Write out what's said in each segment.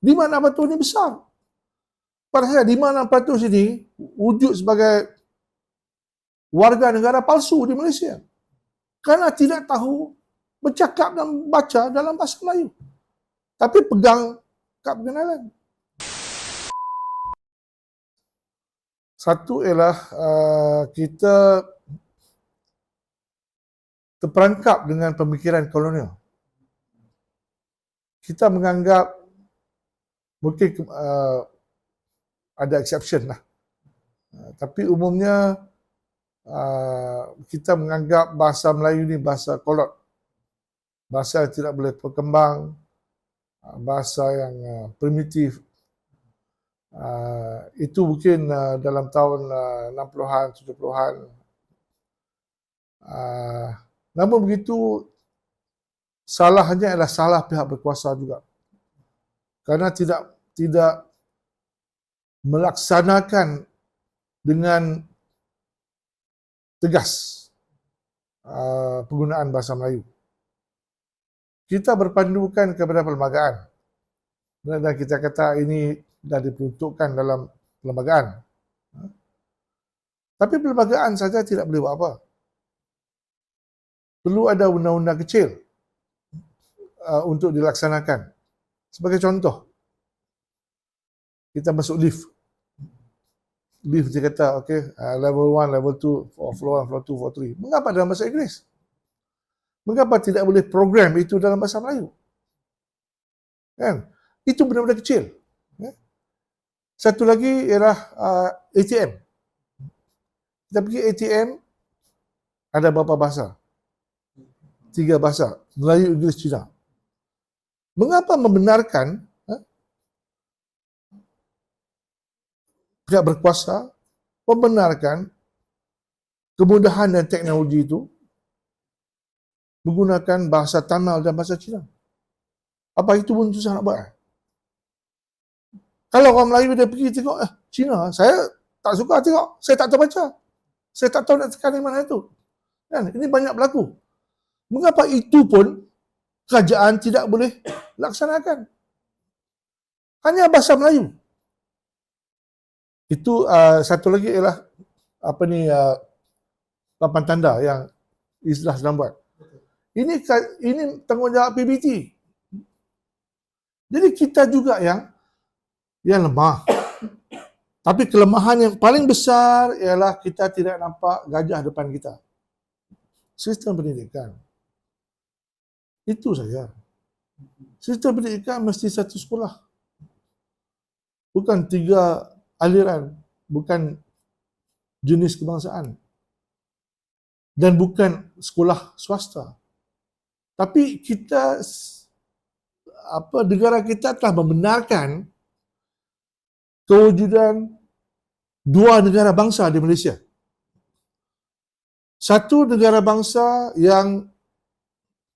5-6% ni besar. Pada saya 5-6% ini wujud sebagai warga negara palsu di Malaysia. Kerana tidak tahu bercakap dan baca dalam bahasa Melayu. Tapi pegang kad pengenalan. Satu ialah uh, kita terperangkap dengan pemikiran kolonial. Kita menganggap mungkin uh, ada exception lah. Uh, tapi umumnya uh, kita menganggap bahasa Melayu ni bahasa kolot. Bahasa yang tidak boleh berkembang, uh, bahasa yang uh, primitif, Uh, itu mungkin uh, dalam tahun uh, 60-an, 70-an. Uh, namun begitu, salahnya adalah salah pihak berkuasa juga. Kerana tidak tidak melaksanakan dengan tegas uh, penggunaan bahasa Melayu. Kita berpandukan kepada perlembagaan. Dan kita kata ini dah diperuntukkan dalam perlembagaan. Tapi perlembagaan saja tidak boleh buat apa. Perlu ada undang-undang kecil uh, untuk dilaksanakan. Sebagai contoh, kita masuk lift. Lift dia kata, okay, uh, level 1, level 2, floor 1, floor 2, floor 3. Mengapa dalam bahasa Inggeris? Mengapa tidak boleh program itu dalam bahasa Melayu? Kan? Itu benar-benar kecil. Satu lagi ialah uh, ATM. Kita pergi ATM, ada berapa bahasa? Tiga bahasa. Melayu, Inggeris, Cina. Mengapa membenarkan ha? pihak berkuasa membenarkan kemudahan dan teknologi itu menggunakan bahasa Tamil dan bahasa Cina? Apa itu pun susah nak buat? Kalau orang Melayu dia pergi tengok, eh, Cina, saya tak suka tengok. Saya tak tahu baca. Saya tak tahu nak tekan di mana itu. Kan? Ini banyak berlaku. Mengapa itu pun kerajaan tidak boleh laksanakan? Hanya bahasa Melayu. Itu uh, satu lagi ialah apa ni uh, lapan tanda yang Islah sedang buat. Ini ini tanggungjawab PBT. Jadi kita juga yang yang lemah. Tapi kelemahan yang paling besar ialah kita tidak nampak gajah depan kita. Sistem pendidikan. Itu saja. Sistem pendidikan mesti satu sekolah. Bukan tiga aliran. Bukan jenis kebangsaan. Dan bukan sekolah swasta. Tapi kita apa negara kita telah membenarkan kewujudan dua negara bangsa di Malaysia. Satu negara bangsa yang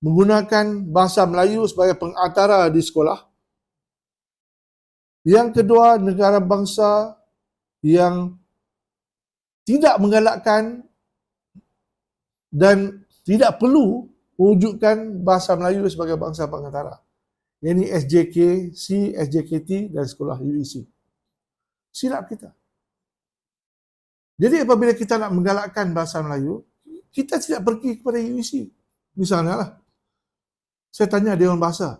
menggunakan bahasa Melayu sebagai pengantara di sekolah. Yang kedua, negara bangsa yang tidak menggalakkan dan tidak perlu wujudkan bahasa Melayu sebagai bangsa pengantara. Ini SJK, C, SJKT dan sekolah UEC silap kita. Jadi apabila kita nak menggalakkan bahasa Melayu, kita tidak pergi kepada UEC. Misalnya lah, saya tanya Dewan Bahasa,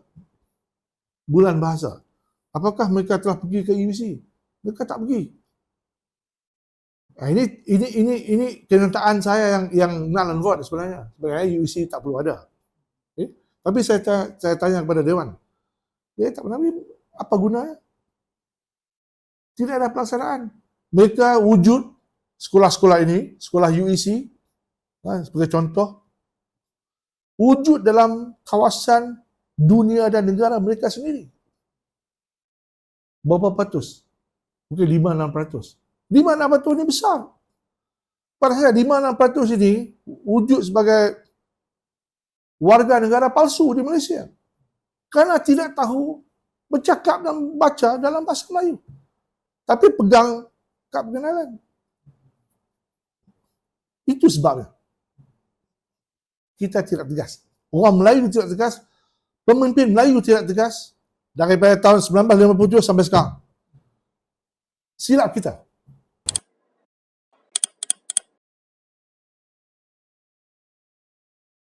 bulan bahasa, apakah mereka telah pergi ke UEC? Mereka tak pergi. Nah, ini ini ini ini kenyataan saya yang yang null and void sebenarnya. Sebenarnya UEC tak perlu ada. Okay? Tapi saya saya tanya kepada Dewan, dia tak pernah apa gunanya? tidak ada pelaksanaan. Mereka wujud sekolah-sekolah ini, sekolah UEC, ha, sebagai contoh, wujud dalam kawasan dunia dan negara mereka sendiri. Berapa peratus? Mungkin 5-6 peratus. 5-6 peratus ini besar. Pada saya, 5-6 peratus ini wujud sebagai warga negara palsu di Malaysia. Kerana tidak tahu bercakap dan baca dalam bahasa Melayu. Tapi pegang kad pengenalan. Itu sebabnya. Kita tidak tegas. Orang Melayu tidak tegas. Pemimpin Melayu tidak tegas. daripada tahun 1957 sampai sekarang. Silap kita.